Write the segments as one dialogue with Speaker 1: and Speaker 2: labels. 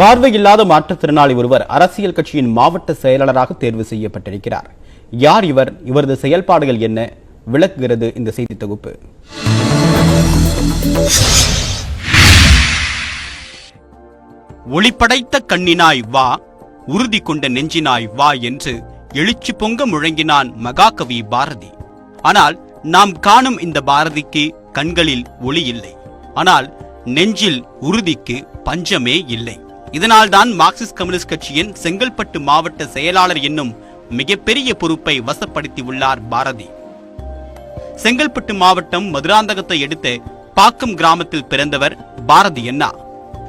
Speaker 1: பார்வையில்லாத மாற்றுத்திறனாளி ஒருவர் அரசியல் கட்சியின் மாவட்ட செயலாளராக தேர்வு செய்யப்பட்டிருக்கிறார். யார் இவர்? இவரது செயல்பாடுகள் என்ன? விளக்குகிறது இந்த செய்தி தொகுப்பு.
Speaker 2: ஒளிப்படைத்த கண்ணினாய் வா உறுதி கொண்ட நெஞ்சினாய் வா என்று எழுச்சி பொங்க முழங்கினான் மகாகவி பாரதி. ஆனால் நாம் காணும் இந்த பாரதிக்கு கண்களில் ஒளி இல்லை. ஆனால் நெஞ்சில் உறுதிக்கு பஞ்சமே இல்லை. இதனால்தான் மார்க்சிஸ்ட் கம்யூனிஸ்ட் கட்சியின் செங்கல்பட்டு மாவட்ட செயலாளர் என்னும் மிகப்பெரிய பொறுப்பை வசப்படுத்தி உள்ளார் பாரதி. செங்கல்பட்டு மாவட்டம் மதுராந்தகத்தை எடுத்து பாக்கம் கிராமத்தில் பிறந்தவர் பாரதி அண்ணா.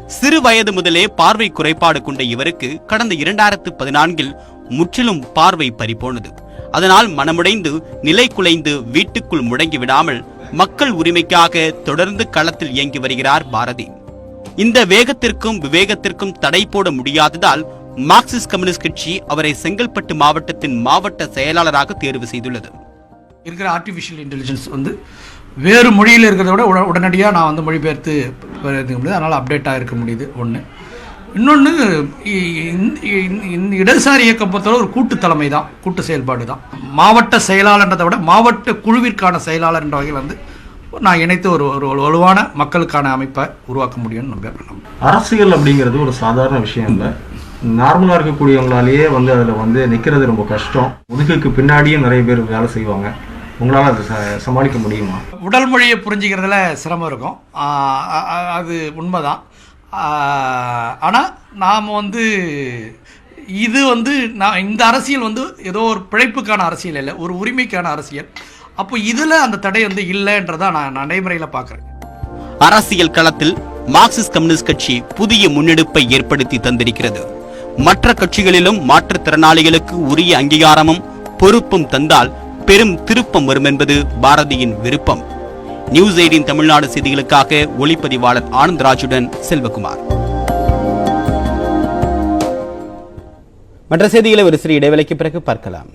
Speaker 2: சிறு வயது முதலே பார்வை குறைபாடு கொண்ட இவருக்கு கடந்த இரண்டாயிரத்து பதினான்கில் முற்றிலும் பார்வை பறிபோனது. அதனால் மனமுடைந்து நிலை குலைந்து வீட்டுக்குள் முடங்கி விடாமல் மக்கள் உரிமைக்காக தொடர்ந்து களத்தில் இயங்கி வருகிறார் பாரதி. இந்த வேகத்திற்கும் விவேகத்திற்கும் தடை போட முடியாததால் மார்க்சிஸ்ட் கம்யூனிஸ்ட் கட்சி அவரை செங்கல்பட்டு மாவட்டத்தின் மாவட்ட செயலாளராக தேர்வு செய்துள்ளது.
Speaker 3: இருக்கிற ஆர்டிஃபிஷியல் இன்டெலிஜென்ஸ் வந்து வேறு மொழியில் இருக்கிறத விட உட உடனடியாக நான் வந்து மொழிபெயர்த்து இருக்க முடியுது அதனால் அப்டேட்டாக இருக்க முடியுது. ஒன்று இன்னொன்று இடதுசாரி இயக்கம் பொறுத்தவரை ஒரு கூட்டு தலைமை தான் கூட்டு செயல்பாடு தான் மாவட்ட செயலாளர்ன்றதை விட மாவட்ட குழுவிற்கான செயலாளர் என்ற வகையில் வந்து நான் இணைத்து ஒரு ஒரு வலுவான மக்களுக்கான அமைப்பை உருவாக்க முடியும்னு நம்ப
Speaker 4: அரசியல் அப்படிங்கிறது ஒரு சாதாரண விஷயம் இல்லை. நார்மலாக இருக்கக்கூடியவங்களாலேயே வந்து அதில் வந்து நிற்கிறது ரொம்ப கஷ்டம். முதுகுக்கு பின்னாடியே நிறைய பேர் வேலை செய்வாங்க. உங்களால் அதை சமாளிக்க முடியுமா?
Speaker 3: உடல் மொழியை புரிஞ்சிக்கிறதுல சிரமம் இருக்கும். அது உண்மைதான். ஆனால் நாம் வந்து இது வந்து நான் இந்த அரசியல் வந்து ஏதோ ஒரு பிழைப்புக்கான அரசியல் இல்லை. ஒரு உரிமைக்கான அரசியல். அப்போ இதில் அந்த தடை வந்து இல்லைன்றதை நான் நடைமுறையில் பார்க்குறேன்
Speaker 2: அரசியல் களத்தில் மார்க்சிஸ்ட் கம்யூனிஸ்ட் கட்சி புதிய முன்னெடுப்பை ஏற்படுத்தி தந்திருக்கிறது. மற்ற கட்சிகளிலும் மாற்றுத்திறனாளிகளுக்கு உரிய அங்கீகாரமும் பொறுப்பும் தந்தால் பெரும் திருப்பம் வரும் என்பது பாரதியின் விருப்பம். நியூஸ் எயிட்டின் தமிழ்நாடு செய்திகளுக்காக ஒளிப்பதிவாளர் ஆனந்த்ராஜுடன் செல்வகுமார்.
Speaker 1: மற்ற செய்திகளை ஒரு சிறிய இடைவேளைக்கு பிறகு பார்க்கலாம்.